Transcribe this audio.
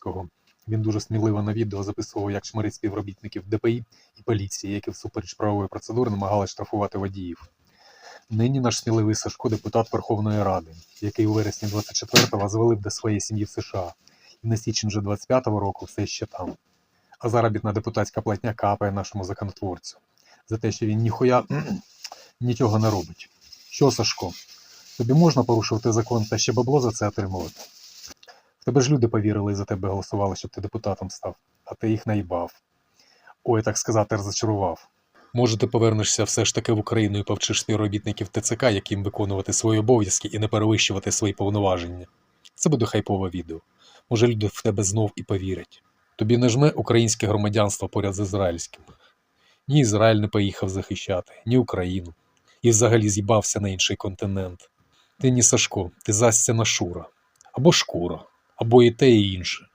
Шмирицького. Він дуже сміливо на відео записував, як шмирить співробітників ДПІ і поліції, які всупереч правової процедури намагалися штрафувати водіїв. Нині наш сміливий Сашко депутат Верховної Ради, який у вересні 24-го звалив до своєї сім'ї в США, і на січень вже 25-го року все ще там. А заробітна депутатська платня капає нашому законотворцю за те, що він ніхуя нічого не робить. Що, Сашко, тобі можна порушувати закон та ще бабло за це отримувати? В тебе ж люди повірили і за тебе голосували, щоб ти депутатом став, а ти їх наїбав. Ой, так сказати, розчарував. Може, ти повернешся все ж таки в Україну і повчиш співробітників ТЦК, яким виконувати свої обов'язки і не перевищувати свої повноваження. Це буде хайпове відео. Може, люди в тебе знов і повірять. Тобі не жме українське громадянство поряд з ізраїльським. Ні Ізраїль не поїхав захищати, ні Україну. І взагалі з'їбався на інший континент. Ти не Сашко, ти застяна Шура. Або шкура, або і те, і інше.